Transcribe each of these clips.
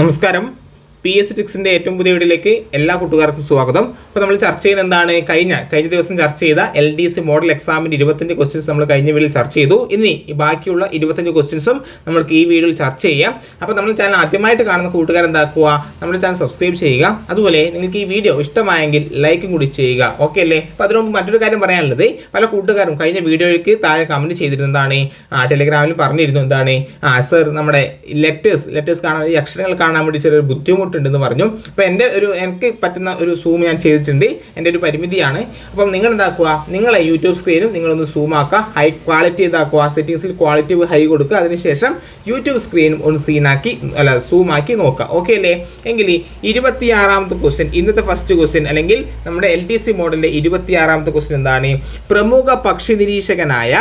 നമസ്കാരം. P S സിക്സിന്റെ ഏറ്റവും പുതിയ വീഡിയോയിലേക്ക് എല്ലാ കൂട്ടുകാർക്കും സ്വാഗതം. അപ്പോൾ നമ്മൾ ചർച്ച ചെയ്യുന്ന എന്താണ്? കഴിഞ്ഞ കഴിഞ്ഞ ദിവസം ചർച്ച ചെയ്ത എൽ ഡി സി മോഡൽ എക്സാമിന്റെ ഇരുപത്തഞ്ച് ക്വസ്റ്റ്യൻസ് നമ്മൾ കഴിഞ്ഞ വീഡിയോയിൽ ചർച്ച ചെയ്തു. ഇനി ബാക്കിയുള്ള ഇരുപത്തഞ്ച് ക്വസ്റ്റ്യൻസും നമ്മൾക്ക് ഈ വീഡിയോയിൽ ചർച്ച ചെയ്യാം. അപ്പോൾ നമ്മൾ ചാനൽ ആദ്യമായിട്ട് കാണുന്ന കൂട്ടുകാർ എന്താക്കുക? നമ്മുടെ ചാനൽ സബ്സ്ക്രൈബ് ചെയ്യുക. അതുപോലെ നിങ്ങൾക്ക് ഈ വീഡിയോ ഇഷ്ടമായെങ്കിൽ ലൈക്കും കൂടി ചെയ്യുക. ഓക്കെ അല്ലേ? അപ്പോൾ അതിനു മുമ്പ് മറ്റൊരു കാര്യം പറയാനുള്ളത്. പല കൂട്ടുകാരും കഴിഞ്ഞ വീഡിയോയ്ക്ക് താഴെ കമന്റ് ചെയ്തിരുന്നതാണ് ആ ടെലിഗ്രാമിൽ പറഞ്ഞിരുന്നു എന്താണ്? ആ സർ നമ്മുടെ ലെറ്റേഴ്സ് ലെറ്റേഴ്സ് കാണാൻ ഈ അക്ഷരങ്ങൾ കാണാൻ വേണ്ടി ചെറിയൊരു ബുദ്ധിമുട്ടുണ്ടെന്ന് പറഞ്ഞു. അപ്പോൾ എന്റെ ഒരു എനിക്ക് പറ്റുന്ന ഒരു സൂം ഞാൻ ചെയ്തിട്ടുണ്ട്. എന്റെ ഒരു പരിമിതിയാണ്. അപ്പം നിങ്ങൾ എന്താക്കുക നിങ്ങളെ യൂട്യൂബ് സ്ക്രീനും നിങ്ങളൊന്ന് സൂം ആക്കുക. ഹൈ ക്വാളിറ്റി ഇതാക്കുക. സെറ്റിങ്സിൽ ക്വാളിറ്റി ഹൈ കൊടുക്കുക. അതിനുശേഷം യൂട്യൂബ് സ്ക്രീനും ഒന്ന് സീനാക്കി അല്ല സൂം ആക്കി നോക്കുക. ഓക്കെ അല്ലേ? എങ്കിൽ ഇരുപത്തിയാറാമത്തെ ക്വസ്റ്റ്യൻ ഇന്നത്തെ ഫസ്റ്റ് ക്വസ്റ്റ്യൻ അല്ലെങ്കിൽ നമ്മുടെ എൽ ടി സി മോഡലിലെ ഇരുപത്തിയാറാമത്തെ ക്വസ്റ്റ്യൻ എന്താണ്? പ്രമുഖ പക്ഷി നിരീക്ഷകനായ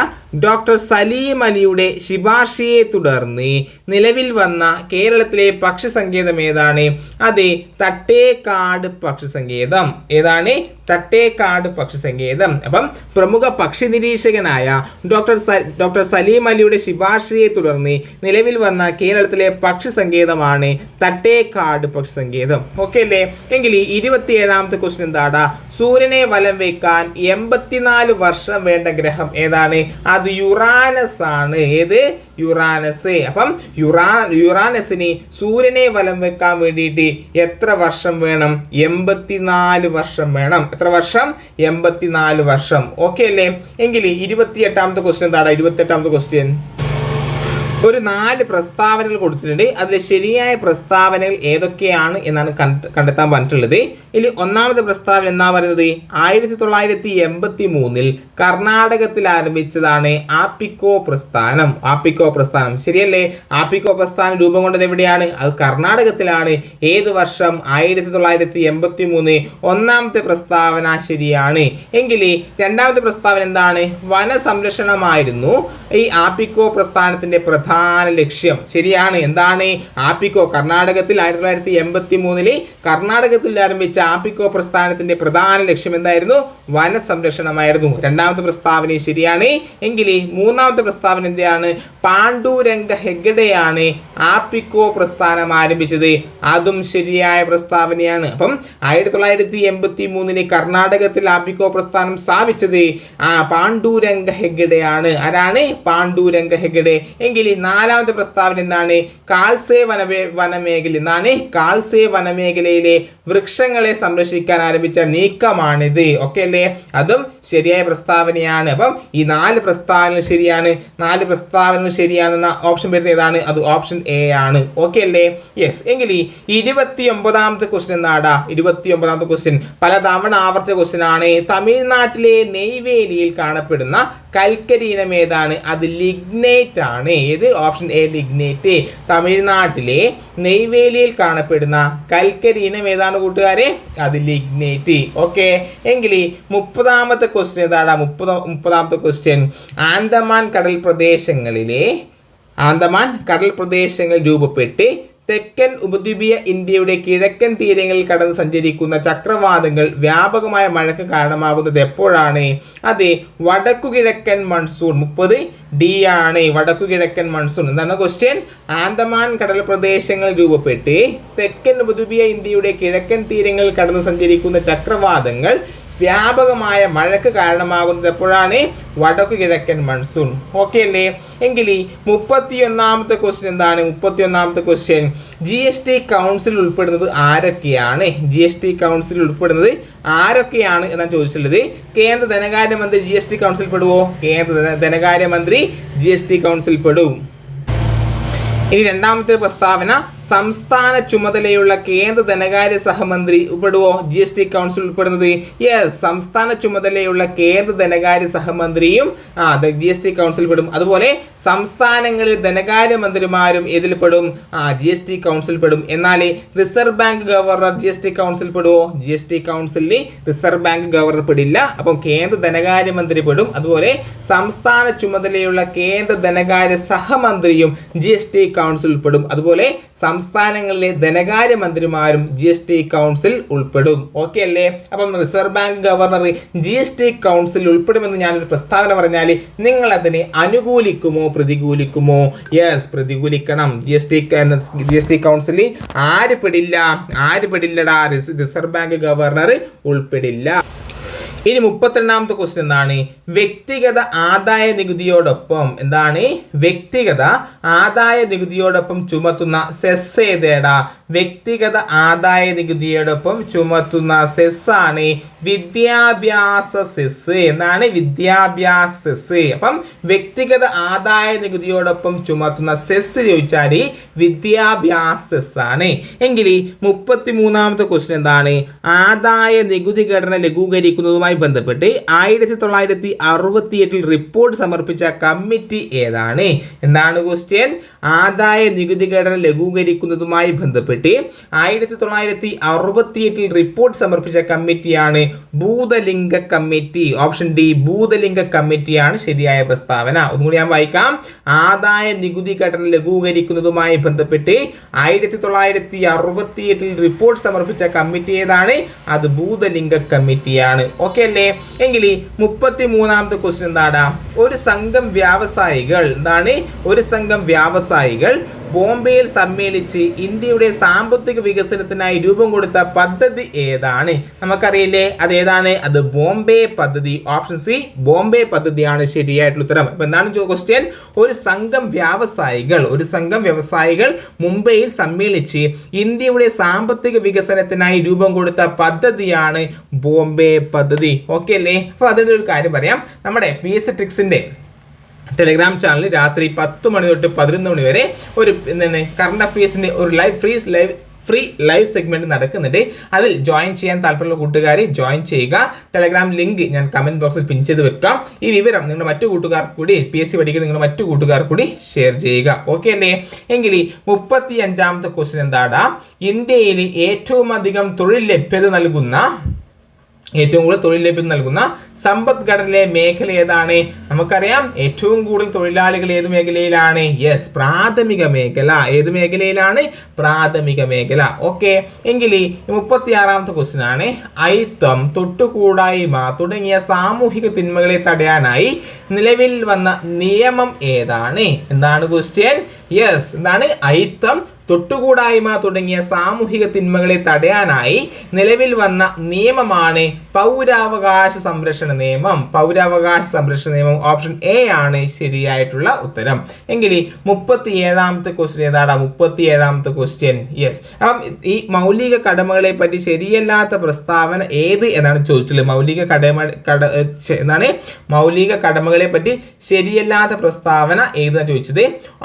ഡോക്ടർ സലീം അലിയുടെ ശിപാർശയെ തുടർന്ന് നിലവിൽ വന്ന കേരളത്തിലെ പക്ഷി സങ്കേതം ഏതാണ്? അതെ തട്ടേക്കാട് പക്ഷി സങ്കേതം ഏതാണ്? തട്ടേക്കാട് പക്ഷി സങ്കേതം അപ്പം പ്രമുഖ പക്ഷി നിരീക്ഷകനായ ഡോക്ടർ ഡോക്ടർ സലീം അലിയുടെ ശിപാർശയെ തുടർന്ന് നിലവിൽ വന്ന കേരളത്തിലെ പക്ഷി സങ്കേതമാണ് തട്ടേക്കാട് പക്ഷി സങ്കേതം ഓക്കെ അല്ലേ? എങ്കിൽ ഈ ഇരുപത്തിയേഴാമത്തെ ക്വസ്റ്റ്യൻ എന്താടാ? സൂര്യനെ വലം വയ്ക്കാൻ എൺപത്തിനാല് വർഷം വേണ്ട ഗ്രഹം ഏതാണ്? അത് യുറാനസ് ആണ്. ഏത്? യുറാനസ്. അപ്പം യുറാ യുറാനസിന് സൂര്യനെ വലം വെക്കാൻ വേണ്ടിയിട്ട് എത്ര വർഷം വേണം? എൺപത്തിനാല് വർഷം വേണം. എത്ര വർഷം? എൺപത്തിനാല് വർഷം. ഓക്കെ അല്ലേ? എങ്കിൽ ഇരുപത്തിയെട്ടാമത്തെ ക്വസ്റ്റ്യൻ എന്താണ് ഇരുപത്തെട്ടാമത്തെ ക്വസ്റ്റ്യൻ ഒരു നാല് പ്രസ്താവനകൾ കൊടുത്തിട്ടുണ്ട്. അതിൽ ശരിയായ പ്രസ്താവനകൾ ഏതൊക്കെയാണ് എന്നാണ് കണ്ട- കണ്ടെത്താൻ പറഞ്ഞിട്ടുള്ളത്. ഇതിൽ ഒന്നാമത്തെ പ്രസ്താവന എന്നാ പറയുന്നത്? ആയിരത്തി തൊള്ളായിരത്തി എൺപത്തി മൂന്നിൽ കർണാടകത്തിൽ ആരംഭിച്ചതാണ് ആപ്പിക്കോ പ്രസ്ഥാനം. ആപ്പിക്കോ പ്രസ്ഥാനം. ശരിയല്ലേ? ആപ്പിക്കോ പ്രസ്ഥാനം രൂപം കൊണ്ടത് എവിടെയാണ്? അത് കർണാടകത്തിലാണ്. ഏത് വർഷം? ആയിരത്തി തൊള്ളായിരത്തി എൺപത്തി മൂന്ന് ഒന്നാമത്തെ പ്രസ്താവന ശരിയാണ്. എങ്കിൽ രണ്ടാമത്തെ പ്രസ്താവന എന്താണ്? വനസംരക്ഷണമായിരുന്നു. ഈ ആപ്പിക്കോ പ്രസ്ഥാനത്തിന്റെ പ്രധാന ലക്ഷ്യം. ശരിയാണ്. എന്താണ്? ആപ്പിക്കോ കർണാടകത്തിൽ ആയിരത്തി തൊള്ളായിരത്തി എൺപത്തി മൂന്നിൽ കർണാടകത്തിൽ ആരംഭിച്ച ആപ്പിക്കോ പ്രസ്ഥാനത്തിന്റെ പ്രധാന ലക്ഷ്യം എന്തായിരുന്നു? വനസംരക്ഷണമായിരുന്നു. രണ്ടാമത്തെ പ്രസ്താവന ശരിയാണ്. എങ്കിൽ മൂന്നാമത്തെ പ്രസ്താവന എന്താണ്? പാണ്ഡുരംഗ ഹെഗഡെയാണ് ആപ്പിക്കോ പ്രസ്ഥാനം ആരംഭിച്ചത്. അതും ശരിയായ പ്രസ്താവനയാണ്. അപ്പം ആയിരത്തി തൊള്ളായിരത്തി എൺപത്തി മൂന്നിന് കർണാടകത്തിൽ ആപ്പിക്കോ പ്രസ്ഥാനം സ്ഥാപിച്ചത് ആ പാണ്ഡുരംഗ ഹെഗഡെയാണ് ആരാണ്? പാണ്ഡുരംഗ ഹെഗഡെ എങ്കിൽ നാലാമത്തെ പ്രസ്താവന എന്താണ്? കാൽസേ വനമേ വനമേഖല എന്നാണ് കാൽസേ വനമേഖലയിലെ വൃക്ഷങ്ങളെ സംരക്ഷിക്കാൻ ആരംഭിച്ച നീക്കമാണിത്. ഓക്കെ അല്ലേ? അതും ശരിയായ പ്രസ്താവനയാണ്. അപ്പം ഈ നാല് പ്രസ്താവനകൾ ശരിയാണ്. നാല് പ്രസ്താവനകൾ ശരിയാണെന്ന ഓപ്ഷൻ വരുന്നത് ഏതാണ്? അത് ഓപ്ഷൻ എ ആണ്. ഓക്കെ അല്ലേ? യെസ് എങ്കിൽ ഈ ഇരുപത്തി ഒമ്പതാമത്തെ ക്വസ്റ്റ്യൻ എന്നാടാ ഇരുപത്തി ഒമ്പതാമത്തെ ക്വസ്റ്റ്യൻ പലതവണ ആവർത്തിച്ച ക്വസ്റ്റ്യൻ ആണ്. തമിഴ്നാട്ടിലെ നെയ്വേലിയിൽ കാണപ്പെടുന്ന കൽക്കരി ഇനം ഏതാണ് അത് ലിഗ്നേറ്റ് ആണ്. ഏത്? Option A lignite. തമിഴ്നാട്ടിലെ നെയ്വേലിയിൽ കാണപ്പെടുന്ന കൽക്കരി ഇനം ഏതാണ് കൂട്ടുകാരെ? അത് ലിഗ്നേറ്റ്. ഓക്കെ. എങ്കിൽ മുപ്പതാമത്തെ ക്വസ്റ്റ്യൻ ഏതാടാ മുപ്പത് മുപ്പതാമത്തെ ക്വസ്റ്റ്യൻ ആൻഡമാൻ കടൽ പ്രദേശങ്ങളിലെ ആൻഡമാൻ കടൽ പ്രദേശങ്ങൾ രൂപപ്പെട്ട് തെക്കൻ ഉപദ്വീപീയ ഇന്ത്യയുടെ കിഴക്കൻ തീരങ്ങളിൽ കടന്ന് സഞ്ചരിക്കുന്ന ചക്രവാതങ്ങൾ വ്യാപകമായ മഴയ്ക്ക് കാരണമാകുന്നത് എപ്പോഴാണ്? അത് വടക്കു കിഴക്കൻ മൺസൂൺ മുപ്പത് ഡി ആണ്. വടക്കു കിഴക്കൻ മൺസൂൺ എന്താണ് ക്വസ്റ്റ്യൻ ആന്തമാൻ കടൽ പ്രദേശങ്ങൾ രൂപപ്പെട്ട് തെക്കൻ ഉപദ്വീപീയ ഇന്ത്യയുടെ കിഴക്കൻ തീരങ്ങളിൽ കടന്ന് സഞ്ചരിക്കുന്ന ചക്രവാതങ്ങൾ വ്യാപകമായ മഴയ്ക്ക് കാരണമാകുന്നത് എപ്പോഴാണ്? വടക്കു കിഴക്കൻ മൺസൂൺ ഓക്കെ അല്ലേ? എങ്കിൽ ഈ മുപ്പത്തിയൊന്നാമത്തെ ക്വസ്റ്റ്യൻ എന്താണ്? മുപ്പത്തിയൊന്നാമത്തെ question G S T council ഉൾപ്പെടുന്നത് ആരൊക്കെയാണ്? ജി എസ് ടി കൗൺസിൽ ഉൾപ്പെടുന്നത് ആരൊക്കെയാണ് എന്നാണ് ചോദിച്ചിട്ടുള്ളത്. കേന്ദ്ര ധനകാര്യമന്ത്രി ജി എസ് ടി കൗൺസിൽ പെടുവോ? കേന്ദ്ര ധന- ധനകാര്യമന്ത്രി ജി എസ് ടി കൗൺസിൽ പെടും. ഇനി രണ്ടാമത്തെ പ്രസ്താവന സംസ്ഥാന ചുമതലയുള്ള കേന്ദ്ര ധനകാര്യ സഹമന്ത്രി ഉൾപ്പെടുവോ? ജി എസ് ടി കൗൺസിൽ ഉൾപ്പെടുന്നത്? യെസ് സംസ്ഥാന ചുമതലയുള്ള കേന്ദ്ര ധനകാര്യ സഹമന്ത്രിയും ആ ജി എസ് ടി കൗൺസിൽ പെടും അതുപോലെ സംസ്ഥാനങ്ങളിൽ ധനകാര്യ മന്ത്രിമാരും ഇതിൽ പെടും? ആ ജി എസ് ടി കൗൺസിൽ പെടും എന്നാൽ reserve bank governor G S T council പെടുവോ? G S T കൗൺസിലിൽ റിസർവ് ബാങ്ക് ഗവർണർ പെടില്ല. അപ്പം കേന്ദ്ര ധനകാര്യ മന്ത്രി പെടും. അതുപോലെ സംസ്ഥാന ചുമതലയുള്ള കേന്ദ്ര ധനകാര്യ സഹമന്ത്രിയും ജി എസ് ടി കൗൺസിൽ ഉൾപ്പെടും. അതുപോലെ സംസ്ഥാനങ്ങളിലെ ധനകാര്യ മന്ത്രിമാരും ജി എസ് ടി കൗൺസിൽ ഉൾപ്പെടും. ഓക്കെ അല്ലേ? അപ്പം reserve bank governor G S T council ഉൾപ്പെടുമെന്ന് ഞാനൊരു പ്രസ്താവന പറഞ്ഞാൽ നിങ്ങൾ അതിനെ അനുകൂലിക്കുമോ പ്രതികൂലിക്കുമോ? Yes പ്രതികൂലിക്കണം. G S T G S T കൗൺസിലിൽ ആര് പെടില്ല? ആര് പെടില്ലടാ? റിസർവ് ബാങ്ക് ഗവർണർ ഉൾപ്പെടില്ല. ഇനി മുപ്പത്തിരണ്ടാമത്തെ ക്വസ്റ്റ്യൻ എന്താണ്? വ്യക്തിഗത ആദായ നികുതിയോടൊപ്പം എന്താണ്? വ്യക്തിഗത ആദായ നികുതിയോടൊപ്പം ചുമത്തുന്ന സെസ് ഏതേടാ? വ്യക്തിഗത ആദായ നികുതിയോടൊപ്പം ചുമത്തുന്ന സെസ് ആണ് വിദ്യാഭ്യാസ സെസ്. എന്താണ്? വിദ്യാഭ്യാസ സെസ്. അപ്പം വ്യക്തിഗത ആദായ നികുതിയോടൊപ്പം ചുമത്തുന്ന സെസ് ചോദിച്ചാൽ വിദ്യാഭ്യാസ സെസ് ആണ്. എങ്കിൽ മുപ്പത്തി മൂന്നാമത്തെ ക്വസ്റ്റ്യൻ എന്താണ്? ആദായ നികുതി ഘടന ലഘൂകരിക്കുന്നതുമായി ബന്ധപ്പെട്ട് ആയിരത്തി തൊള്ളായിരത്തി അറുപത്തി എട്ടിൽ റിപ്പോർട്ട് സമർപ്പിച്ച കമ്മിറ്റി ഏതാണ്? എന്താണ് ക്വസ്റ്റ്യൻ ആദായ നികുതി ഘടന ലഘൂകരിക്കുന്നതുമായി ബന്ധപ്പെട്ട് ആയിരത്തി തൊള്ളായിരത്തി അറുപത്തി എട്ടിൽ റിപ്പോർട്ട് സമർപ്പിച്ച കമ്മിറ്റിയാണ് Bhoothalinga committee. Option D Bhoothalinga കമ്മിറ്റിയാണ് ശരിയായ പ്രസ്താവന. ഒന്നുകൂടി ഞാൻ വായിക്കാം. ആദായ നികുതി ഘടന ലഘൂകരിക്കുന്നതുമായി ബന്ധപ്പെട്ട് ആയിരത്തി തൊള്ളായിരത്തി അറുപത്തി എട്ടിൽ റിപ്പോർട്ട് സമർപ്പിച്ച കമ്മിറ്റി ഏതാണ്? അത് ഭൂതലിംഗ കമ്മിറ്റിയാണ്. ഓക്കെ. അല്ലേ എങ്കിൽ മുപ്പത്തി മൂന്നാമത്തെ ക്വസ്റ്റ്യൻ എന്താണ്? ഒരു സംഘം വ്യാവസായികൾ. എന്താണ്? ഒരു സംഘം വ്യാവസായികൾ ബോംബെയിൽ സമ്മേളിച്ച് ഇന്ത്യയുടെ സാമ്പത്തിക വികസനത്തിനായി രൂപം കൊടുത്ത പദ്ധതി ഏതാണ്? നമുക്കറിയില്ലേ അത് ഏതാണ്? അത് ബോംബെ പദ്ധതി ഓപ്ഷൻ സി ബോംബെ പദ്ധതിയാണ് ശരിയായിട്ടുള്ള ഉത്തരം. അപ്പൊ എന്താണ് ക്വസ്റ്റ്യൻ ഒരു സംഘം വ്യാവസായികൾ ഒരു സംഘം വ്യവസായികൾ മുംബൈയിൽ സമ്മേളിച്ച് ഇന്ത്യയുടെ സാമ്പത്തിക വികസനത്തിനായി രൂപം കൊടുത്ത പദ്ധതിയാണ് ബോംബെ പദ്ധതി. ഓക്കെ അല്ലേ? അപ്പൊ അതിന്റെ ഒരു കാര്യം പറയാം. നമ്മുടെ പി എസ് ട്രിക്സിന്റെ ടെലിഗ്രാം ചാനലിൽ രാത്രി പത്ത് മണി തൊട്ട് പതിനൊന്ന് മണി വരെ ഒരു എന്താണ് കറണ്ട് അഫയേഴ്സിന്റെ ഒരു live free live free live segment നടക്കുന്നുണ്ട്. അതിൽ ജോയിൻ ചെയ്യാൻ താല്പര്യമുള്ള കൂട്ടുകാർ ജോയിൻ ചെയ്യുക. ടെലഗ്രാം ലിങ്ക് ഞാൻ കമന്റ് ബോക്സിൽ പിൻ ചെയ്ത് വെക്കാം. ഈ വിവരം നിങ്ങളുടെ മറ്റു കൂട്ടുകാർക്ക് കൂടി പി എസ് സി പഠിക്കുന്ന നിങ്ങളുടെ മറ്റു കൂട്ടുകാർക്ക് കൂടി ഷെയർ ചെയ്യുക. ഓക്കെ അല്ലേ? എങ്കിൽ മുപ്പത്തി അഞ്ചാമത്തെ ക്വസ്റ്റ്യൻ എന്താടാ? ഇന്ത്യയിൽ ഏറ്റവും അധികം തൊഴിൽ ലഭ്യത നൽകുന്ന ഏറ്റവും കൂടുതൽ തൊഴിൽ ലഭ്യത നൽകുന്ന സമ്പദ്ഘടനയിലെ മേഖല ഏതാണ്? നമുക്കറിയാം ഏറ്റവും കൂടുതൽ തൊഴിലാളികൾ ഏത് മേഖലയിലാണ്? യെസ് പ്രാഥമിക മേഖല. ഏത് മേഖലയിലാണ്? പ്രാഥമിക മേഖല. ഓക്കെ എങ്കിൽ മുപ്പത്തി ആറാമത്തെ ക്വസ്റ്റ്യൻ ആണ്. ഐത്തം തൊട്ടുകൂടായ്മ തുടങ്ങിയ സാമൂഹിക തിന്മകളെ തടയാനായി നിലവിൽ വന്ന നിയമം ഏതാണ്? എന്താണ് ക്വസ്റ്റ്യൻ യെസ് എന്താണ്? അയിത്തം തൊട്ടുകൂടായ്മ തുടങ്ങിയ സാമൂഹിക തിന്മകളെ തടയാനായി നിലവിൽ വന്ന നിയമമാണ് പൗരാവകാശ സംരക്ഷണ നിയമം. പൗരാവകാശ സംരക്ഷണ നിയമം ഓപ്ഷൻ എ ആണ് ശരിയായിട്ടുള്ള ഉത്തരം. എങ്കിൽ മുപ്പത്തി ഏഴാമത്തെ ക്വസ്റ്റ്യൻ ഏതാണ്? മുപ്പത്തി ഏഴാമത്തെ ക്വസ്റ്റ്യൻ യെസ് അപ്പം ഈ മൗലിക കടമകളെ പറ്റി ശരിയല്ലാത്ത പ്രസ്താവന ഏത് എന്നാണ് ചോദിച്ചത്? മൗലിക കടമ കട എന്താണ്? മൗലിക കടമകളെ പറ്റി ശരിയല്ലാത്ത പ്രസ്താവന ഏതെന്നാണ് ചോദിച്ചത്?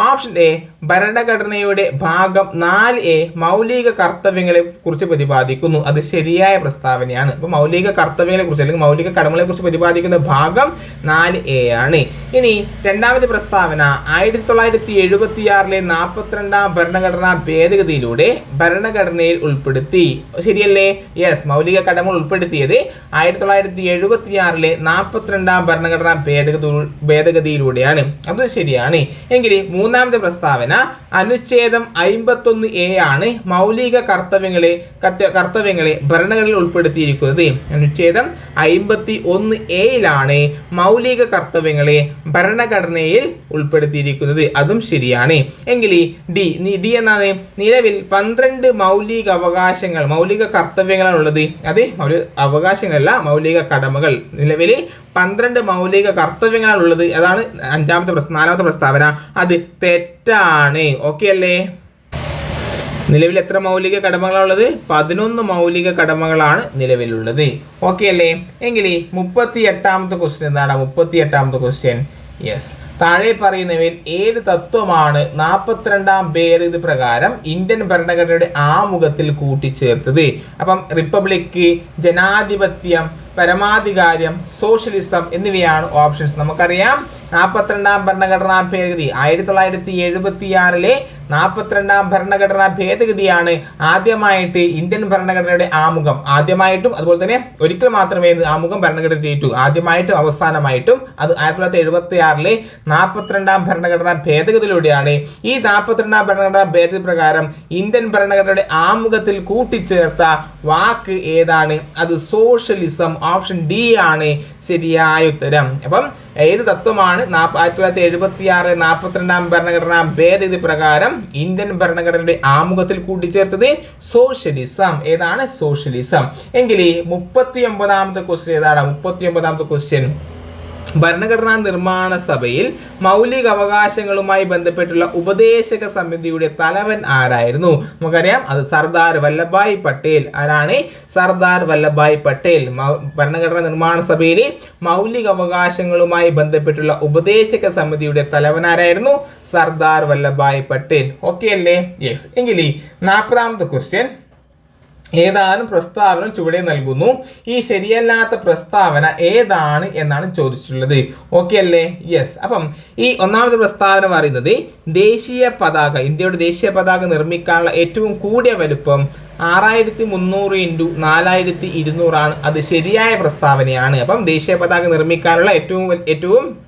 ഓപ്ഷൻ എ ഭരണഘടനയുടെ ഭാഗം നാല് എ മൗലിക കർത്തവ്യങ്ങളെ കുറിച്ച് പ്രതിപാദിക്കുന്നു. അത് ശരിയായ പ്രസ്താവനയാണ്. അപ്പോൾ മൗലിക കർത്തവ്യങ്ങളെ കുറിച്ച് അല്ലെങ്കിൽ മൗലിക കടമകളെ കുറിച്ച് പ്രതിപാദിക്കുന്ന ഭാഗം നാല് എ ആണ്. ഇനി രണ്ടാമത്തെ പ്രസ്താവന ആയിരത്തി തൊള്ളായിരത്തി എഴുപത്തി ആറിലെ നാൽപ്പത്തിരണ്ടാം ഭരണഘടനാ ഭേദഗതിയിലൂടെ ഭരണഘടനയിൽ ഉൾപ്പെടുത്തി. ശരിയല്ലേ? യെസ് മൗലിക കടമകൾ ഉൾപ്പെടുത്തിയത് ആയിരത്തി തൊള്ളായിരത്തി എഴുപത്തി ആറിലെ നാൽപ്പത്തിരണ്ടാം ഭരണഘടനാ ഭേദഗതി ഭേദഗതിയിലൂടെയാണ്. അത് ശരിയാണ്. എങ്കിൽ മൂന്നാമത്തെ പ്രസ്താവന അനുച്ഛേദം അയിമ്പത്തൊന്ന് എ ആണ് മൗലിക കർത്തവ്യങ്ങളെ കർത്ത- കർത്തവ്യങ്ങളെ ഭരണഘടനയിൽ ഉൾപ്പെടുത്തിയിരിക്കുന്നത്. അനുച്ഛേദം അയിമ്പത്തി ഒന്ന് എയിലാണ് മൗലിക കർത്തവ്യങ്ങളെ ഭരണഘടനയിൽ ഉൾപ്പെടുത്തിയിരിക്കുന്നത്. അതും ശരിയാണ്. എങ്കിൽ ഡി ഡി എന്നാണ് നിലവിൽ പന്ത്രണ്ട് മൗലിക അവകാശങ്ങൾ മൗലിക കർത്തവ്യങ്ങളാണ് ഉള്ളത്. അത് ഒരു അവകാശങ്ങളല്ല മൗലിക കടമകൾ. നിലവിൽ പന്ത്രണ്ട് മൗലിക കർത്തവ്യങ്ങളാണ് ഉള്ളത്. അതാണ് അഞ്ചാമത്തെ പ്രസ് നാലാമത്തെ പ്രസ്താവന. അത് തെറ്റാണ്. ഓക്കെ അല്ലേ? നിലവിൽ എത്ര മൗലിക കടമകളുള്ളത് പതിനൊന്ന് മൗലിക കടമകളാണ് നിലവിലുള്ളത്. ഓക്കെ അല്ലേ? എങ്കിൽ മുപ്പത്തി എട്ടാമത്തെ ക്വസ്റ്റ്യൻ എന്താണ്? മുപ്പത്തി എട്ടാമത്തെ ക്വസ്റ്റ്യൻ യെസ് താഴെ പറയുന്നവയിൽ ഏത് തത്വമാണ് നാൽപ്പത്തിരണ്ടാം ഭേദഗതി പ്രകാരം ഇന്ത്യൻ ഭരണഘടനയുടെ ആമുഖത്തിൽ കൂട്ടിച്ചേർത്തത്? അപ്പം റിപ്പബ്ലിക് ജനാധിപത്യം പരമാധികാരം സോഷ്യലിസം എന്നിവയാണ് ഓപ്ഷൻസ് നമുക്കറിയാം നാൽപ്പത്തിരണ്ടാം ഭരണഘടനാ ഭേദഗതി ആയിരത്തി തൊള്ളായിരത്തി എഴുപത്തി ആറിലെ നാൽപ്പത്തിരണ്ടാം ഭരണഘടനാ ഭേദഗതിയാണ് ആദ്യമായിട്ട് ഇന്ത്യൻ ഭരണഘടനയുടെ ആമുഖം. ആദ്യമായിട്ടും അതുപോലെ തന്നെ ഒരിക്കൽ മാത്രമേ ആമുഖം ഭരണഘടന ചെയ്തു ആദ്യമായിട്ടും അവസാനമായിട്ടും അത് ആയിരത്തി തൊള്ളായിരത്തി എഴുപത്തി ആറിലെ നാൽപ്പത്തിരണ്ടാം ഭരണഘടനാ ഭേദഗതിയിലൂടെയാണ് ഈ നാൽപ്പത്തിരണ്ടാം ഭരണഘടനാ ഭേദഗതി പ്രകാരം ഇന്ത്യൻ ഭരണഘടനയുടെ ആമുഖത്തിൽ കൂട്ടിച്ചേർത്ത വാക്ക് ഏതാണ്? അത് സോഷ്യലിസം ഓപ്ഷൻ ഡി ആണ്. ശരിയായ ഉത്തരം. അപ്പം ഏത് തത്വമാണ് നാപ്പ- ആയിരത്തി തൊള്ളായിരത്തി എഴുപത്തി ആറ് നാൽപ്പത്തിരണ്ടാം ഭരണഘടനാ ഭേദഗതി പ്രകാരം ഇന്ത്യൻ ഭരണഘടനയുടെ ആമുഖത്തിൽ കൂട്ടിച്ചേർത്തത് സോഷ്യലിസം. ഏതാണ് സോഷ്യലിസം? എങ്കിൽ മുപ്പത്തി ഒമ്പതാമത്തെ ക്വസ്റ്റ്യൻ ഏതാണ്? മുപ്പത്തി ഒമ്പതാമത്തെ ക്വസ്റ്റ്യൻ ഭരണഘടനാ നിർമ്മാണ സഭയിൽ മൗലിക അവകാശങ്ങളുമായി ബന്ധപ്പെട്ടുള്ള ഉപദേശക സമിതിയുടെ തലവൻ ആരായിരുന്നു? നമുക്കറിയാം അത് സർദാർ വല്ലഭായ് പട്ടേൽ ആരാണ്? സർദാർ വല്ലഭായ് പട്ടേൽ ഭരണഘടനാ നിർമ്മാണ സഭയിലെ മൗലിക അവകാശങ്ങളുമായി ബന്ധപ്പെട്ടുള്ള ഉപദേശക സമിതിയുടെ തലവൻ ആരായിരുന്നു? സർദാർ വല്ലഭായ് പട്ടേൽ. ഓക്കെ അല്ലേ? യെസ് എങ്കിൽ നാൽപ്പതാമത്തെ ക്വസ്റ്റ്യൻ ഏതാനും പ്രസ്താവന ചുവടെ നൽകുന്നു. ഈ ശരിയല്ലാത്ത പ്രസ്താവന ഏതാണ് എന്നാണ് ചോദിച്ചിട്ടുള്ളത്. ഓക്കെ അല്ലേ? യെസ് അപ്പം ഈ ഒന്നാമത്തെ പ്രസ്താവന പറയുന്നത് ദേശീയ പതാക ഇന്ത്യയുടെ ദേശീയ പതാക നിർമ്മിക്കാനുള്ള ഏറ്റവും കൂടിയ വലുപ്പം ആറായിരത്തി മുന്നൂറ് ഇന്റു നാലായിരത്തി ഇരുന്നൂറാണ് അത് ശരിയായ പ്രസ്താവനയാണ്. അപ്പം ദേശീയ പതാക നിർമ്മിക്കാനുള്ള ഏറ്റവും ഏറ്റവും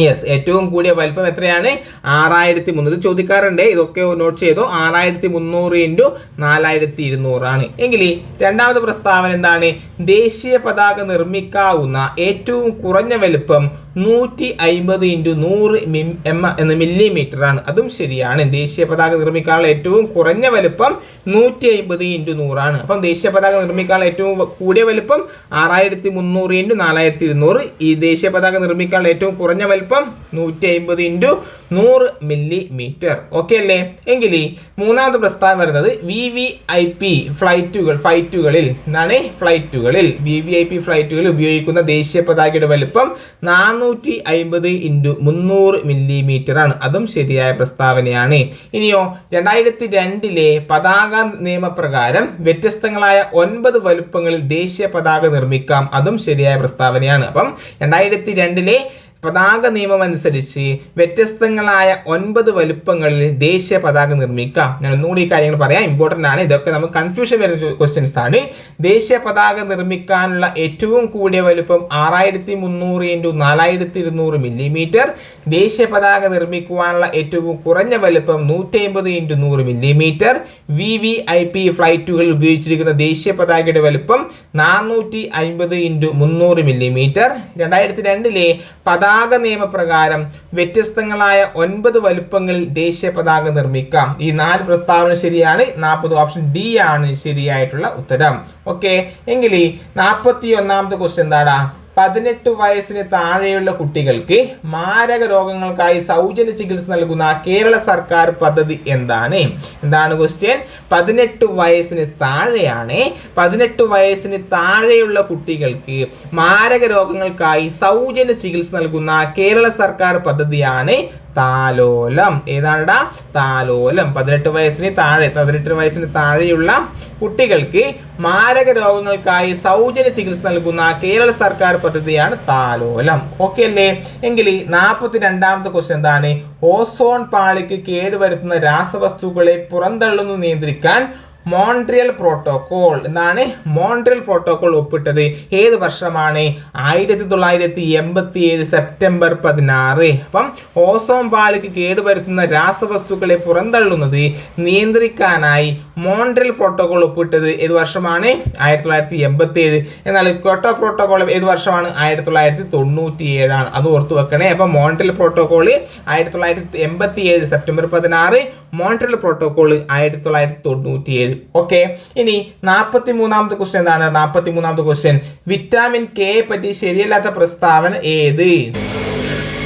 യെസ് ഏറ്റവും കൂടിയ വലിപ്പം എത്രയാണ്? ആറായിരത്തി മുന്നൂറ് ഇത് ചോദിക്കാറുണ്ട്. ഇതൊക്കെ നോട്ട് ചെയ്തോ? ആറായിരത്തി മുന്നൂറ് ഇന്റു നാലായിരത്തി ഇരുന്നൂറാണ് എങ്കിൽ രണ്ടാമത് പ്രസ്താവന എന്താണ്? ദേശീയ പതാക നിർമ്മിക്കാവുന്ന ഏറ്റവും കുറഞ്ഞ വലിപ്പം നൂറ്റി അയിമ്പത് ഇന്റു നൂറ് എം എന്ന മില്ലിമീറ്റർ ആണ്. അതും ശരിയാണ്. ദേശീയ പതാക നിർമ്മിക്കാനുള്ള ഏറ്റവും കുറഞ്ഞ വലിപ്പം നൂറ്റി അമ്പത് ഇന്റു നൂറാണ്. അപ്പം ദേശീയ പതാക നിർമ്മിക്കാനുള്ള ഏറ്റവും കൂടിയ വലിപ്പം ആറായിരത്തി മുന്നൂറ് ഇന്റു നാലായിരത്തി ഇരുന്നൂറ് ഈ ദേശീയ പതാക നിർമ്മിക്കാനുള്ള ഏറ്റവും കുറഞ്ഞ വലിപ്പം നൂറ്റി അമ്പത് ഇന്റു നൂറ് മില്ലി മീറ്റർ ഓക്കെ അല്ലേ? എങ്കിൽ മൂന്നാമത്തെ പ്രസ്താവന വരുന്നത് വി വി ഐ പി ഫ്ലൈറ്റുകൾ ഫ്ലൈറ്റുകളിൽ എന്നാണ് ഫ്ലൈറ്റുകളിൽ. വി വി ഐ പി ഫ്ലൈറ്റുകളിൽ ഉപയോഗിക്കുന്ന ദേശീയ പതാകയുടെ വലിപ്പം നാനൂറ്റി അയിമ്പത് ഇന്റു മുന്നൂറ് മില്ലിമീറ്റർ ആണ് അതും ശരിയായ പ്രസ്താവനയാണ്. ഇനിയോ രണ്ടായിരത്തി രണ്ടിലെ പതാക നിയമപ്രകാരം വ്യത്യസ്തങ്ങളായ ഒൻപത് വലുപ്പങ്ങളിൽ ദേശീയ പതാക നിർമ്മിക്കാം. അതും ശരിയായ പ്രസ്താവനയാണ്. അപ്പം രണ്ടായിരത്തി രണ്ടിലെ പതാക നിയമം അനുസരിച്ച് വ്യത്യസ്തങ്ങളായ ഒൻപത് വലുപ്പങ്ങളിൽ ദേശീയ പതാക നിർമ്മിക്കാം. ഞാൻ ഒന്നുകൂടി ഈ കാര്യങ്ങൾ പറയാം. ഇമ്പോർട്ടന്റ് ആണ്. ഇതൊക്കെ നമുക്ക് കൺഫ്യൂഷൻ വരുന്ന ക്വസ്റ്റ്യൻസ് ആണ്. ദേശീയ പതാക നിർമ്മിക്കാനുള്ള ഏറ്റവും കൂടിയ വലുപ്പം ആറായിരത്തി മുന്നൂറ് ഇന്റു നാലായിരത്തി ഇരുന്നൂറ് മില്ലിമീറ്റർ. ദേശീയ പതാക നിർമ്മിക്കുവാനുള്ള ഏറ്റവും കുറഞ്ഞ വലുപ്പം നൂറ്റി അമ്പത് ഇന്റു നൂറ് millimetre. V V I P ഫ്ലൈറ്റുകൾ ഉപയോഗിച്ചിരിക്കുന്ന ദേശീയ പതാകയുടെ വലുപ്പം നാനൂറ്റി അമ്പത് ഇന്റു മുന്നൂറ് മില്ലിമീറ്റർ. രണ്ടായിരത്തി രണ്ടിലെ പതാക നിയമപ്രകാരം വ്യത്യസ്തങ്ങളായ ഒൻപത് വലുപ്പങ്ങളിൽ ദേശീയ പതാക നിർമ്മിക്കാം. ഈ നാല് പ്രസ്താവന ശരിയാണ് നാൽപ്പത് ഓപ്ഷൻ ഡി ആണ് ശരിയായിട്ടുള്ള ഉത്തരം. ഓക്കെ എങ്കിൽ ഈ നാൽപ്പത്തി ഒന്നാമത്തെ ക്വസ്റ്റ്യൻ എന്താടാ? പതിനെട്ട് വയസ്സിന് താഴെയുള്ള കുട്ടികൾക്ക് മാരക രോഗങ്ങൾക്കായി സൗജന്യ ചികിത്സ നൽകുന്ന കേരള സർക്കാർ പദ്ധതി എന്താണ്? എന്താണ് ക്വസ്റ്റ്യൻ പതിനെട്ട് വയസ്സിന് താഴെയാണ്. പതിനെട്ട് വയസ്സിന് താഴെയുള്ള കുട്ടികൾക്ക് മാരക രോഗങ്ങൾക്കായി സൗജന്യ ചികിത്സ നൽകുന്ന കേരള സർക്കാർ പദ്ധതിയാണ് താലോലം. ഏതാണ്ടാ? താലോലം. പതിനെട്ട് വയസ്സിന് താഴെ പതിനെട്ട് വയസ്സിന് താഴെയുള്ള കുട്ടികൾക്ക് മാരക രോഗങ്ങൾക്കായി സൗജന്യ ചികിത്സ നൽകുന്ന കേരള സർക്കാർ പദ്ധതിയാണ് താലോലം. ഓക്കെ അല്ലേ? എങ്കിൽ നാൽപ്പത്തി രണ്ടാമത്തെ ക്വസ്റ്റ്യൻ എന്താണ്? ഓസോൺ പാളിക്ക് കേടുവരുത്തുന്ന രാസവസ്തുക്കളെ പുറന്തള്ളുന്നു നിയന്ത്രിക്കാൻ മോൺട്രിയൽ പ്രോട്ടോകോൾ എന്നാണ് മോൺട്രിയൽ പ്രോട്ടോകോൾ ഒപ്പിട്ടത്. ഏത് വർഷമാണ്? ആയിരത്തി തൊള്ളായിരത്തി എൺപത്തി ഏഴ് സെപ്റ്റംബർ പതിനാറ്. അപ്പം ഓസോൺ പാളിക്ക് കേടുവരുത്തുന്ന രാസവസ്തുക്കളെ പുറന്തള്ളുന്നത് നിയന്ത്രിക്കാനായി മോൺട്രിയൽ പ്രോട്ടോകോൾ ഒപ്പിട്ടത് ഏത് വർഷമാണ്? ആയിരത്തി തൊള്ളായിരത്തി എൺപത്തി ഏഴ് എന്നാൽ ക്യോട്ടോ പ്രോട്ടോകോൾ ഏത് വർഷമാണ്? ആയിരത്തി തൊള്ളായിരത്തി തൊണ്ണൂറ്റി ഏഴാണ് അത് ഓർത്തു വെക്കണേ. അപ്പം മോൺട്രിയൽ പ്രോട്ടോകോൾ ആയിരത്തി തൊള്ളായിരത്തി എൺപത്തി ഏഴ് സെപ്റ്റംബർ പതിനാറ്. മോൺട്രിയൽ പ്രോട്ടോകോൾ ആയിരത്തി തൊള്ളായിരത്തി തൊണ്ണൂറ്റി ഏഴ് ഓക്കെ ഇനി നാൽപ്പത്തി മൂന്നാമത്തെ ക്വസ്റ്റ്യൻ എന്താണ്? നാൽപ്പത്തി മൂന്നാമത്തെ ക്വസ്റ്റ്യൻ വിറ്റാമിൻ കെ പറ്റി ശരിയല്ലാത്ത പ്രസ്താവന ഏത്?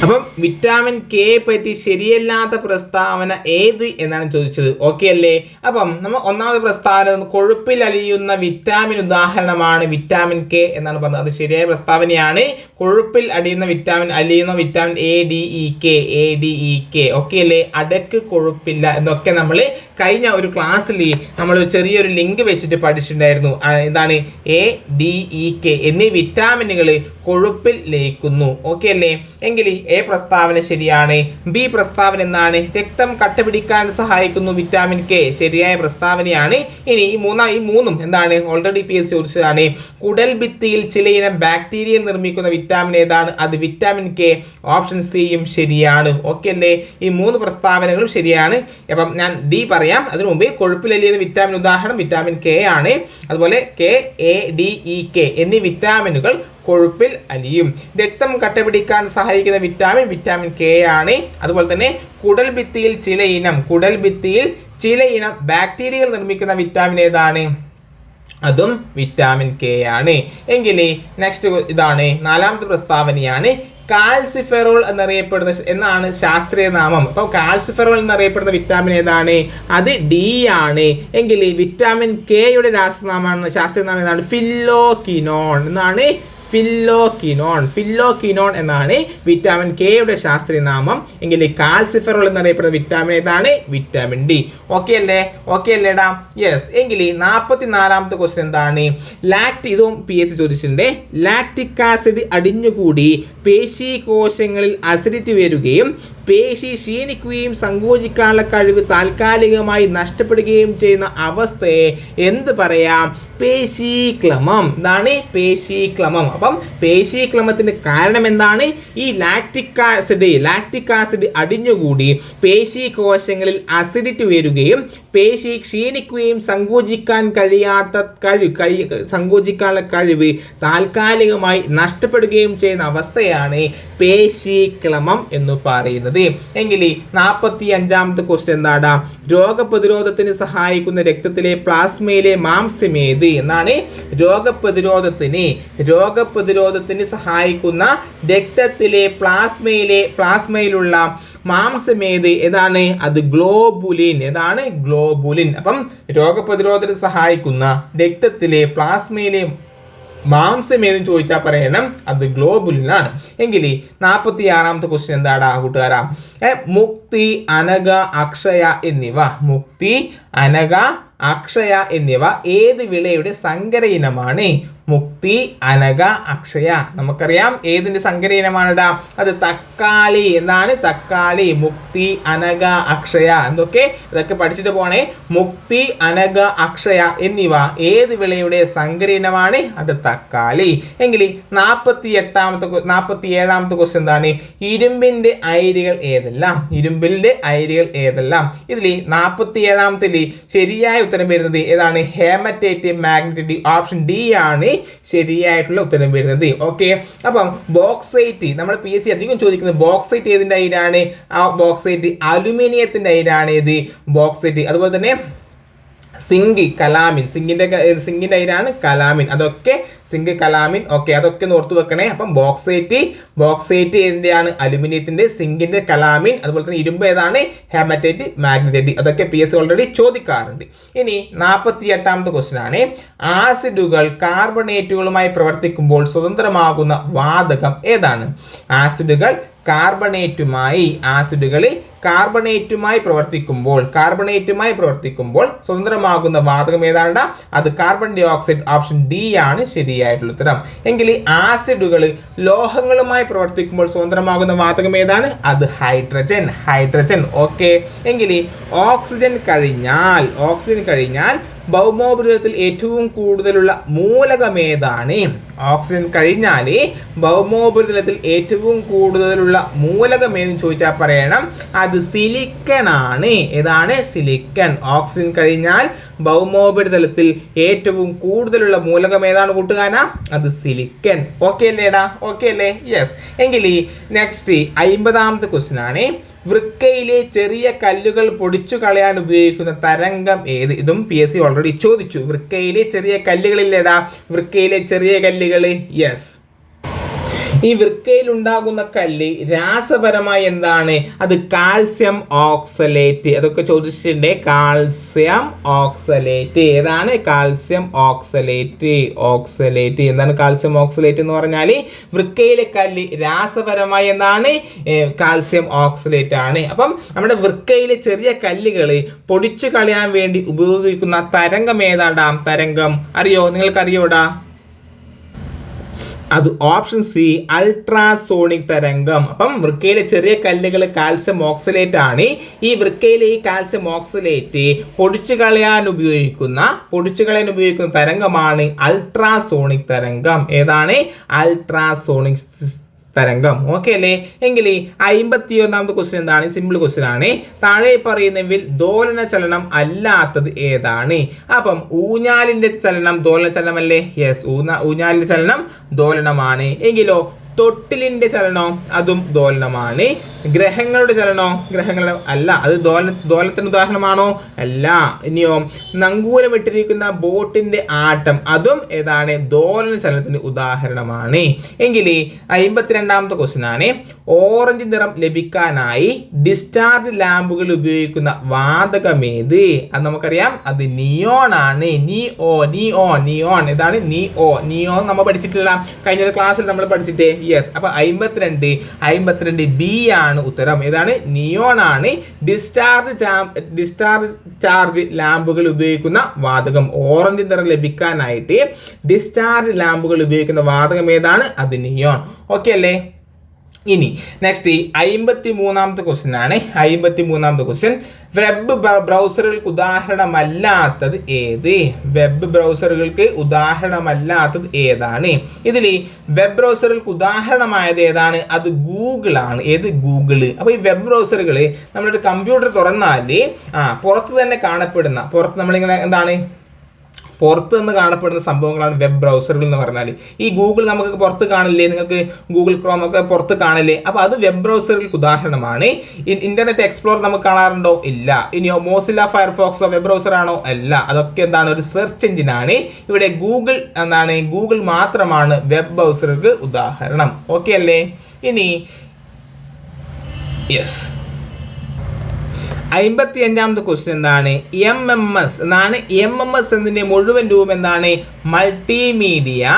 അപ്പം വിറ്റാമിൻ കെ പറ്റി ശരിയല്ലാത്ത പ്രസ്താവന ഏത് എന്നാണ് ചോദിച്ചത്? ഓക്കെ അല്ലേ? അപ്പം നമ്മൾ ഒന്നാമത് പ്രസ്താവന കൊഴുപ്പിൽ അലിയുന്ന വിറ്റാമിൻ ഉദാഹരണമാണ് വിറ്റാമിൻ കെ എന്നാണ് പറഞ്ഞത്. അത് ശരിയായ പ്രസ്താവനയാണ്. കൊഴുപ്പിൽ അടിയുന്ന vitamin അലിയുന്ന vitamin A D E K A D E K okay അല്ലേ? അടക്ക് കൊഴുപ്പില്ല എന്നൊക്കെ നമ്മൾ കഴിഞ്ഞ ഒരു ക്ലാസ്സിൽ നമ്മൾ ചെറിയൊരു ലിങ്ക് വെച്ചിട്ട് പഠിച്ചിട്ടുണ്ടായിരുന്നു. എന്താണ്? എ ഡി ഇ കെ എന്നീ വിറ്റാമിനുകൾ കൊഴുപ്പിൽ ലയിക്കുന്നു. ഓക്കെ അല്ലേ? എങ്കിൽ എ പ്രസ്താവന ശരിയാണ്. ബി പ്രസ്താവന എന്നാണ്. രക്തം കട്ടപിടിക്കാൻ സഹായിക്കുന്നു വിറ്റാമിൻ കെ ശരിയായ പ്രസ്താവനയാണ്. ഇനി ഈ മൂന്നാം ഈ മൂന്നും എന്താണ്? ഓൾറെഡി പി എസ് ചോദിച്ചതാണ്. കുടൽ ഭിത്തിയിൽ ചിലയിനം ബാക്ടീരിയ നിർമ്മിക്കുന്ന വിറ്റാമിൻ ഏതാണ്? അത് വിറ്റാമിൻ കെ ഓപ്ഷൻ സിയും ശരിയാണ്. ഓക്കെ അല്ലേ? ഈ മൂന്ന് പ്രസ്താവനകളും ശരിയാണ്. അപ്പം ഞാൻ ഡി പറയാം. അതിനു മുമ്പ് കൊഴുപ്പിലലിയുന്ന വിറ്റാമിൻ ഉദാഹരണം വിറ്റാമിൻ കെ ആണ്. അതുപോലെ K A D E K എന്നീ വിറ്റാമിനുകൾ കൊഴുപ്പിൽ അലിയും. രക്തം കട്ടപിടിക്കാൻ സഹായിക്കുന്ന വിറ്റാമിൻ വിറ്റാമിൻ കെ ആണ്. അതുപോലെ തന്നെ കുടൽ ഭിത്തിയിൽ ചില ഇനം കുടൽ ഭിത്തിയിൽ ചില ഇനം ബാക്ടീരിയകൾ നിർമ്മിക്കുന്ന വിറ്റാമിൻ ഏതാണ്? അതും വിറ്റാമിൻ കെ ആണ്. എങ്കിൽ നെക്സ്റ്റ് ഇതാണ് നാലാമത്തെ പ്രസ്താവനയാണ് കാൽസിഫെറോൾ എന്നറിയപ്പെടുന്ന എന്നാണ് ശാസ്ത്രീയ നാമം. അപ്പോൾ കാൽസിഫെറോൾ എന്നറിയപ്പെടുന്ന വിറ്റാമിൻ ഏതാണ്? അത് ഡി ആണ്. എങ്കിൽ വിറ്റാമിൻ കെയുടെ രാസനാമാണ് ശാസ്ത്രീയ നാമം ഏതാണ്? ഫില്ലോകിനോൺ എന്നാണ് ഫില്ലോക്കിനോൺ ഫില്ലോക്കിനോൺ എന്നാണ് വിറ്റാമിൻ കെയുടെ ശാസ്ത്രീയ നാമം. എങ്കിൽ കാൽസിഫറോൾ എന്നറിയപ്പെടുന്ന വിറ്റാമിൻ ഏതാണ്? Vitamin D. ഓക്കെ അല്ലേ? ഓക്കെ അല്ലേടാ? യെസ് എങ്കിൽ നാൽപ്പത്തി നാലാമത്തെ ക്വസ്റ്റൻ എന്താണ്? ലാക്ട് ഇതും പി എസ് ചോദിച്ചിട്ടുണ്ട്. ലാക്ടിക് ആസിഡ് അടിഞ്ഞുകൂടി പേശി കോശങ്ങളിൽ അസിഡിറ്റി വരികയും പേശി ക്ഷീണിക്കുകയും സങ്കോചിക്കാനുള്ള കഴിവ് താൽക്കാലികമായി നഷ്ടപ്പെടുകയും ചെയ്യുന്ന അവസ്ഥയെ എന്ത് പറയാം? പേശീക്ലമം. എന്താണ് പേശീക്ലമം. അപ്പം പേശീക്ലമത്തിന് കാരണം എന്താണ് ഈ ലാക്റ്റിക് ആസിഡ് ലാക്റ്റിക് ആസിഡ് അടിഞ്ഞുകൂടി പേശി കോശങ്ങളിൽ അസിഡിറ്റി വരികയും പേശി ക്ഷീണിക്കുകയും സങ്കോചിക്കാൻ കഴിയാത്ത കഴിവ് കഴി സങ്കോചിക്കാനുള്ള കഴിവ് താൽക്കാലികമായി നഷ്ടപ്പെടുകയും ചെയ്യുന്ന അവസ്ഥയാണ് പേശീക്ലമം എന്ന് പറയുന്നത്. എങ്കിൽ നാൽപ്പത്തി അഞ്ചാമത്തെ ക്വസ്റ്റ്യൻ എന്താടാ? രോഗപ്രതിരോധത്തിന് സഹായിക്കുന്ന രക്തത്തിലെ പ്ലാസ്മയിലെ മാംസമേത് എന്നാണ്. രോഗപ്രതിരോധത്തിന് രോഗപ്രതിരോധത്തിന് സഹായിക്കുന്ന രക്തത്തിലെ പ്ലാസ്മയിലെ പ്ലാസ്മയിലുള്ള മാംസമേത് ഏതാണ്? അത് ഗ്ലോബുലിൻ. ഏതാണ്? ഗ്ലോബുലിൻ. അപ്പം രോഗപ്രതിരോധത്തിന് സഹായിക്കുന്ന രക്തത്തിലെ പ്ലാസ്മയിലെ മാംസം ഏതെന്ന് ചോദിച്ചാൽ പറയണം അത് ഗ്ലോബുലിനാണ്. എങ്കിൽ നാൽപ്പത്തി ആറാമത്തെ ക്വസ്റ്റ്യൻ എന്താടാ കൂട്ടുകാരാ? മുക്തി അനഘ അക്ഷയ എന്നിവ. മുക്തി അനഘ അക്ഷയ എന്നിവ ഏത് വിളയുടെ സങ്കര ഇനമാണ്? മുക്തി അനഘ അക്ഷയ. നമുക്കറിയാം ഏതിന്റെ സങ്കര ഇനമാണിടാ അത് തക്കാളി. എന്നാണ് തക്കാളി മുക്തി അനഘ അക്ഷയ എന്തൊക്കെ ഇതൊക്കെ പഠിച്ചിട്ട് പോണേ. മുക്തി അനഘ അക്ഷയ എന്നിവ ഏത് വിളയുടെ സങ്കര ഇനമാണ് അത് തക്കാളി. എങ്കിൽ നാൽപ്പത്തി എട്ടാമത്തെ നാൽപ്പത്തി ഏഴാമത്തെ ക്വസ്റ്റ്യൻ എന്താണ്? ഇരുമ്പിന്റെ അയിരുകൾ ഏതെല്ലാം? ഇരുമ്പിന്റെ അയിരുകൾ ഏതെല്ലാം? ഇതിൽ നാൽപ്പത്തി ഏഴാമത്തിൽ ശരിയായ ഉത്തരം വരുന്നത് ഏതാണ്? ഹേമറ്റേറ്റ് മാഗ്നറ്റേറ്റ് ഓപ്ഷൻ ഡി ആണ്. ശരിയായിട്ടുള്ള ഉത്തരം വരുന്നത്. ഓക്കെ അപ്പം ബോക്സൈറ്റ് നമ്മൾ പി എസ് സി അധികം ചോദിക്കുന്നത് ബോക്സൈറ്റ് ഏതിന്റെ അയിരാണ്? ആ ബോക്സൈറ്റ് അലുമിനിയത്തിന്റെ അയിരാണ് ഏത്? ബോക്സൈറ്റ് അതുപോലെ തന്നെ സിങ്ക് കലാമിൻ സിങ്കിന്റെ സിങ്കിന്റെ അതിലാണ് കലാമിൻ അതൊക്കെ സിങ്ക് കലാമിൻ ഓക്കെ അതൊക്കെ ഓർത്ത് വെക്കണേ. അപ്പം ബോക്സൈറ്റ് ബോക്സൈറ്റ് ഏതിന്റെയാണ് അലുമിനിയത്തിന്റെ സിങ്കിന്റെ കലാമിൻ അതുപോലെ തന്നെ ഇരുമ്പ് ഏതാണ്? ഹെമറ്റൈറ്റ് മാഗ്നറ്റൈറ്റ് അതൊക്കെ പി എസ് ഓൾറെഡി ചോദിക്കാറുണ്ട്. ഇനി നാൽപ്പത്തി എട്ടാമത്തെ ക്വസ്റ്റ്യൻ ആണ് ആസിഡുകൾ കാർബണേറ്റുകളുമായി പ്രവർത്തിക്കുമ്പോൾ സ്വതന്ത്രമാകുന്ന വാതകം ഏതാണ്? ആസിഡുകൾ കാർബണേറ്റുമായി ആസിഡുകൾ കാർബണേറ്റുമായി പ്രവർത്തിക്കുമ്പോൾ കാർബണേറ്റുമായി പ്രവർത്തിക്കുമ്പോൾ സ്വതന്ത്രമാകുന്ന വാതകം ഏതാണ്ട? അത് carbon dioxide option D ആണ് ശരിയായിട്ടുള്ള ഉത്തരം. എങ്കിൽ ആസിഡുകൾ ലോഹങ്ങളുമായി പ്രവർത്തിക്കുമ്പോൾ സ്വതന്ത്രമാകുന്ന വാതകം ഏതാണ്? അത് ഹൈഡ്രജൻ. ഹൈഡ്രജൻ ഓക്കെ എങ്കിൽ ഓക്സിജൻ കഴിഞ്ഞാൽ ഓക്സിജൻ കഴിഞ്ഞാൽ ഭൗമോപരിതലത്തിൽ ഏറ്റവും കൂടുതലുള്ള മൂലകമേതാണ്? ഓക്സിജൻ കഴിഞ്ഞാൽ ഭൗമോപരിതലത്തിൽ ഏറ്റവും കൂടുതലുള്ള മൂലകം ഏതെന്ന് ചോദിച്ചാൽ പറയണം അത് സിലിക്കൺ ആണ് ഏതാണ്? സിലിക്കൺ. ഓക്സിജൻ കഴിഞ്ഞാൽ ഭൗമോപരിതലത്തിൽ ഏറ്റവും കൂടുതലുള്ള മൂലകം ഏതാണ് കൂട്ടുകാരാ അത് സിലിക്കൺ. ഓക്കെ അല്ലേടാ? ഓക്കെ അല്ലേ? യെസ് എങ്കിൽ നെക്സ്റ്റ് അമ്പതാമത്തെ ക്വസ്റ്റ്യൻ ആണ്. വൃക്കയിലെ ചെറിയ കല്ലുകൾ പൊടിച്ചു കളയാൻ ഉപയോഗിക്കുന്ന തരംഗം ഏത്? ഇതും പി എസ് സി ഓൾറെഡി ചോദിച്ചു. വൃക്കയിലെ ചെറിയ കല്ലുകളില്ലേടാ വൃക്കയിലെ ചെറിയ കല്ലുകൾ യെസ് ഈ വൃക്കയിൽ ഉണ്ടാകുന്ന കല്ല് രാസപരമായി എന്താണ്? അത് കാൽസ്യം ഓക്സലേറ്റ്. അതൊക്കെ ചോദിച്ചിട്ടുണ്ട്. Calcium oxalate. ഏതാണ്? Calcium oxalate. ഓക്സലേറ്റ്. എന്താണ് കാൽസ്യം ഓക്സലേറ്റ് എന്ന് പറഞ്ഞാൽ വൃക്കയിലെ കല്ല് രാസപരമായി എന്താണ്? കാൽസ്യം ഓക്സലേറ്റ് ആണ്. അപ്പം നമ്മുടെ വൃക്കയിലെ ചെറിയ കല്ലുകൾ പൊടിച്ചു കളയാൻ വേണ്ടി ഉപയോഗിക്കുന്ന തരംഗം ഏതാണ്ടാം? തരംഗം. അറിയോ? നിങ്ങൾക്ക് അറിയോടാ അത് ഓപ്ഷൻ സി അൾട്രാസോണിക് തരംഗം. അപ്പം വൃക്കയിലെ ചെറിയ കല്ലുകൾ കാൽസ്യം ഓക്സലേറ്റ് ആണ്. ഈ വൃക്കയിലെ ഈ കാൽസ്യം ഓക്സലേറ്റ് പൊടിച്ചു കളയാൻ ഉപയോഗിക്കുന്ന പൊടിച്ചു കളയാൻ ഉപയോഗിക്കുന്ന തരംഗമാണ് അൾട്രാസോണിക് തരംഗം. ഏതാണ്? അൾട്രാസോണിക് തരംഗം. ഓക്കെ അല്ലേ? എങ്കിൽ അമ്പത്തി ഒന്നാമത്തെ ക്വസ്റ്റ്യൻ എന്താണ്? സിമ്പിൾ ക്വസ്റ്റ്യൻ ആണ്. താഴെ പറയുന്നവയിൽ ദോലന ചലനം അല്ലാത്തത് ഏതാണ്? അപ്പം ഊഞ്ഞാലിന്റെ ചലനം ദോലന ചലനമല്ലേ? യെസ് ഊഞ്ഞ ഊഞ്ഞാലിന്റെ ചലനം ദോലനമാണ്. എങ്കിലോ തൊട്ടിലിന്റെ ചലനോ അതും ദോലനമാണ്. ഗ്രഹങ്ങളുടെ ചലനോ ഗ്രഹങ്ങളുടെ അല്ല അത് ദോല ദോലത്തിന് ഉദാഹരണമാണോ? അല്ല. ഇനിയോ നങ്കൂരം ഇട്ടിരിക്കുന്ന ബോട്ടിന്റെ ആട്ടം അതും ഏതാണ്? ദോലന ചലനത്തിന് ഉദാഹരണമാണ്. എങ്കിൽ അമ്പത്തിരണ്ടാമത്തെ ക്വസ്റ്റ്യൻ ആണ് ഓറഞ്ച് നിറം ലഭിക്കാനായി ഡിസ്ചാർജ് ലാമ്പുകൾ ഉപയോഗിക്കുന്ന വാതകമേത് അത് നമുക്കറിയാം അത് നിയോൺ ആണ്. നീ ഓ നീ ഓ നിയോൺ ഇതാണ് നീ ഓ നിയോൺ നമ്മൾ പഠിച്ചിട്ടില്ല. കഴിഞ്ഞ ഒരു ക്ലാസ്സിൽ നമ്മൾ പഠിച്ചിട്ടേ യെസ് അപ്പൊ അമ്പത്തിരണ്ട് അമ്പത്തിരണ്ട് ബി ആണ് ഉത്തരം. ഏതാണ്? നിയോൺ ആണ്. ഡിസ്ചാർജ് ഡിസ്ചാർജ് ചാർജ് ലാമ്പുകൾ ഉപയോഗിക്കുന്ന വാതകം. ഓറഞ്ച് നിറം ലഭിക്കാനായിട്ട് ഡിസ്ചാർജ് ലാമ്പുകൾ ഉപയോഗിക്കുന്ന വാതകം ഏതാണ്? അത് നിയോൺ ഓക്കെ അല്ലേ? ഇനി നെക്സ്റ്റ് അമ്പത്തി മൂന്നാമത്തെ ക്വസ്റ്റ്യൻ ആണ്. അമ്പത്തി മൂന്നാമത്തെ ക്വസ്റ്റ്യൻ വെബ് ബ്രൗസറുകൾക്ക് ഉദാഹരണമല്ലാത്തത് ഏത്? വെബ് ബ്രൗസറുകൾക്ക് ഉദാഹരണമല്ലാത്തത് ഏതാണ്? ഇതിൽ വെബ് ബ്രൗസറുകൾക്ക് ഉദാഹരണമായത് ഏതാണ്? അത് ഗൂഗിൾ ആണ്. ഏത് ഗൂഗിൾ അപ്പോൾ ഈ വെബ് ബ്രൗസറുകൾ നമ്മളൊരു കമ്പ്യൂട്ടർ തുറന്നാൽ ആ പുറത്ത് തന്നെ കാണപ്പെടുന്ന പുറത്ത് നമ്മളിങ്ങനെ എന്താണ്? പുറത്ത് നിന്ന് കാണപ്പെടുന്ന സംഭവങ്ങളാണ് വെബ് ബ്രൗസറുകൾ എന്ന് പറഞ്ഞാൽ ഈ ഗൂഗിൾ നമുക്ക് പുറത്ത് കാണില്ലേ? നിങ്ങൾക്ക് ഗൂഗിൾ ക്രോം ഒക്കെ പുറത്ത് കാണില്ലേ? അപ്പോൾ അത് വെബ് ബ്രൗസറുകൾക്ക് ഉദാഹരണമാണ്. ഇന്റർനെറ്റ് എക്സ്പ്ലോർ നമുക്ക് കാണാറുണ്ടോ? ഇല്ല. ഇനിയോ മോസില്ല ഫയർഫോക്സോ വെബ് ബ്രൗസർ ആണോ? അല്ല. അതൊക്കെ എന്താണ്? ഒരു സെർച്ച് എഞ്ചിനാണ് ഇവിടെ ഗൂഗിൾ എന്താണ് ഗൂഗിൾ മാത്രമാണ് വെബ് ബ്രൗസറുകൾക്ക് ഉദാഹരണം. ഓക്കെ അല്ലേ? ഇനി യെസ് അമ്പത്തി അഞ്ചാമത്തെ ക്വസ്റ്റ്യൻ എന്താണ്? എം എം എസ് എന്നാണ് എം എം എസ് എന്നതിന്റെ മുഴുവൻ രൂപം എന്താണ്? Multimedia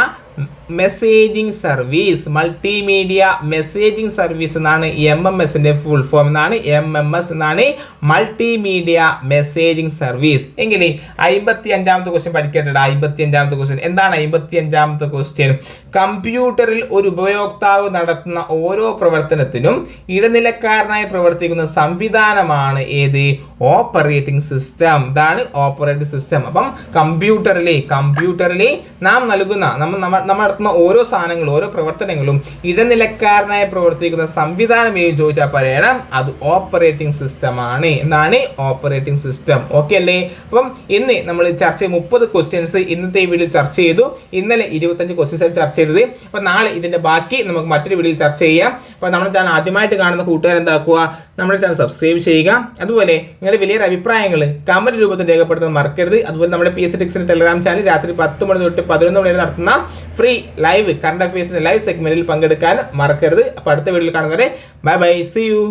messaging service multimedia messaging service എന്നാണ് എം എം എസിന്റെ ഫുൾ ഫോം എന്നാണ് എം എം എസ് എന്നാണ് മൾട്ടിമീഡിയ മെസ്സേജിംഗ് സർവീസ് എങ്കിൽ അമ്പത്തി അഞ്ചാമത്തെ ക്വസ്റ്റ്യൻ പഠിക്കേണ്ടത് അമ്പത്തി അഞ്ചാമത്തെ ക്വസ്റ്റ്യൻ എന്താണ് അമ്പത്തി അഞ്ചാമത്തെ ക്വസ്റ്റ്യൻ കമ്പ്യൂട്ടറിൽ ഒരു ഉപയോക്താവ് നടത്തുന്ന ഓരോ പ്രവർത്തനത്തിനും ഇടനിലക്കാരനായി പ്രവർത്തിക്കുന്ന സംവിധാനമാണ് ഏത്? Operating system. ഇതാണ് ഓപ്പറേറ്റിംഗ് സിസ്റ്റം. അപ്പം കമ്പ്യൂട്ടറിലെ കമ്പ്യൂട്ടറിലെ നാം നൽകുന്ന നമ്മൾ നമ്മൾ നടത്തുന്ന ഓരോ സാധനങ്ങളും ഓരോ പ്രവർത്തനങ്ങളും ഇടനിലക്കാരനായി പ്രവർത്തിക്കുന്ന സംവിധാനം ഏത് ചോദിച്ചാൽ പറയണം അത് ഓപ്പറേറ്റിംഗ് സിസ്റ്റമാണ് എന്താണ്? ഓപ്പറേറ്റിംഗ് സിസ്റ്റം ഓക്കെ അല്ലേ? അപ്പം ഇന്ന് നമ്മൾ ചർച്ച ചെയ്ത് മുപ്പത് ക്വസ്റ്റ്യൻസ് ഇന്നത്തെ വീഡിയോയിൽ ചർച്ച ചെയ്തു. ഇന്നലെ ഇരുപത്തഞ്ച് ക്വസ്റ്റ്യൻസ് ചർച്ച ചെയ്തത്. അപ്പം നാളെ ഇതിന്റെ ബാക്കി നമുക്ക് മറ്റൊരു വീഡിയോയിൽ ചർച്ച ചെയ്യാം. അപ്പോൾ നമ്മുടെ ചാനൽ ആദ്യമായിട്ട് കാണുന്ന കൂട്ടുകാർ എന്താക്കുക? നമ്മുടെ ചാനൽ സബ്സ്ക്രൈബ് ചെയ്യുക. അതുപോലെ നിങ്ങളുടെ വലിയൊരു അഭിപ്രായങ്ങൾ കമന്റ് രൂപത്തിൽ രേഖപ്പെടുത്താൻ മറക്കരുത്. അതുപോലെ നമ്മുടെ പി എസ് ടെലഗ്രാം ചാനൽ രാത്രി പത്ത് മണി തൊട്ട് പതിനൊന്ന് മണി വരെ നടത്തുന്ന ഫ്രീ ലൈവ് കറണ്ട് അഫയേഴ്സിന്റെ ലൈവ് സെഗ്മെന്റിൽ പങ്കെടുക്കാൻ മറക്കരുത്. അപ്പോൾ അടുത്ത വീഡിയോയിൽ കാണുന്നവരെ ബൈ ബൈ സി യു